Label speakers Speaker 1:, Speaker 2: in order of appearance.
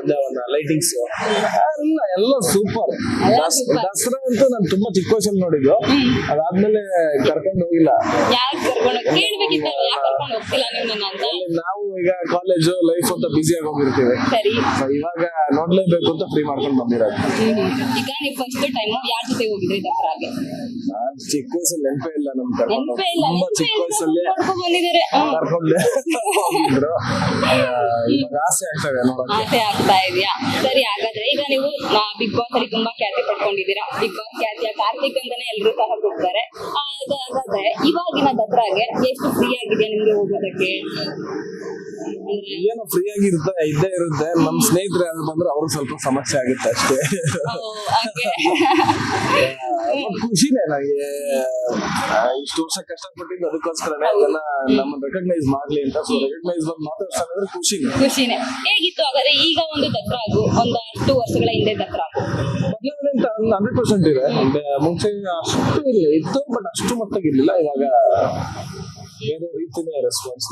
Speaker 1: இந்த லைட்டிங்ஸ் ಎಲ್ಲ ಎಲ್ಲ ಸೂಪರ್. ದಸರಾ ಅಂತೂ ನಾನು ತುಂಬಾ ಚಿಕ್ಕ ವಯಸ್ಸಲ್ಲಿ ನೋಡಿದ್ದು. ಅದಾದ್ಮೇಲೆ ಕರ್ಕೊಂಡು ಹೋಗಿಲ್ಲ. ನಾವು ಈಗ ಕಾಲೇಜು ಲೈಫ್ ಅಂತ ಬ್ಯುಸಿ ಆಗಿ ಹೋಗಿರ್ತೀವಿ. ಇವಾಗ ನೋಡ್ಲೇಬೇಕು ಅಂತ ಫ್ರೀ ಮಾಡ್ಕೊಂಡು ಬಂದಿರೋದು.
Speaker 2: ಈಗ ನೀವು ಫಸ್ಟ್ ಟೈಮ್ ಯಾರ ಜೊತೆ ಹೋಗಿದ್ರಿ ದಸರಾಗೆ
Speaker 1: ನಾನ್ ಚಿಕ್ಕ ವಯಸ್ಸಲ್ಲಿ ನೆನಪೇ ಇಲ್ಲ ನಮ್ ಕರ್ಕೊಂಡು ತುಂಬಾ ಚಿಕ್ಕ ವಯಸ್ಸಲ್ಲಿ ಕರ್ಕೊಂಡು ಇವಾಗ ಆಸೆ ಆಗ್ತದೆ ನೋಡಕ್ಕೆ
Speaker 2: ಆಸೆ ಆಗ್ತಾ ಇದೆಯಾ? ಸರಿ ಹಾಗಾದ್ರೆ ಈಗ ನೀವು ಬಿಗ್ ಬಾಸ್ ಅಲ್ಲಿ ತುಂಬಾ ಖ್ಯಾತಿ ಪಡ್ಕೊಂಡಿದ್ದೀರಾ? ಬಿಗ್ ಬಾಸ್ ಖ್ಯಾತಿಯ ಕಾರ್ತಿಕ್ ಅಂತಾನೆ ಎಲ್ರು ಸಹ ಕೊಡ್ತಾರೆ ಹಾಗಾದ್ರೆ ಇವಾಗಿನ ದಸರಾಗೆ ಎಷ್ಟು ಫ್ರೀ ಆಗಿದೆ ನಿಮ್ಗೆ ಹೋಗೋದಕ್ಕೆ?
Speaker 1: ಏನು ಫ್ರೀ ಆಗಿ ಇರುತ್ತೆ ಇದ್ದೇ ಇರುತ್ತೆ. ನಮ್ ಸ್ನೇಹಿತರು ಯಾರು ಬಂದ್ರೆ ಅವ್ರಿಗೆ ಸ್ವಲ್ಪ ಸಮಸ್ಯೆ ಆಗುತ್ತೆ ಅಷ್ಟೇ. ಖುಷಿನೇ ನನಗೆ ಇಷ್ಟು ವರ್ಷ ಕಷ್ಟಪಟ್ಟಿದ್ದು ಅದಕ್ಕೋಸ್ಕರನೇ ಅದನ್ನ ನಮ್ಮ ರೆಕಗ್ನೈಸ್ ಮಾಡ್ಲಿ ಅಂತ. ಸೊ ರೆಕಗ್ನೈಸ್ ಬಂದು ಮಾತಾಡ್ತಾರೆ ಖುಷಿನೇ.
Speaker 2: ಖುಷಿನೇ. ಹೇಗಿತ್ತು ಹಾಗಾದ್ರೆ ಈಗ ಒಂದು ದಸರಾ ಒಂದು ಅಷ್ಟು ವರ್ಷಗಳ ಹಿಂದೆ
Speaker 1: ದಸರಾ. ಹಂಡ್ರೆಡ್ ಪರ್ಸೆಂಟ್ ಇದೆ. ಮುಂಚೆ ಅಷ್ಟು ಇಲ್ಲ ಇತ್ತು ಬಟ್ ಅಷ್ಟು ಮಟ್ಟಿಗೆ ಇರ್ಲಿಲ್ಲ. ಇವಾಗ ಬೇರೆ ರೀತಿನೇ ರೆಸ್ಪಾನ್ಸ್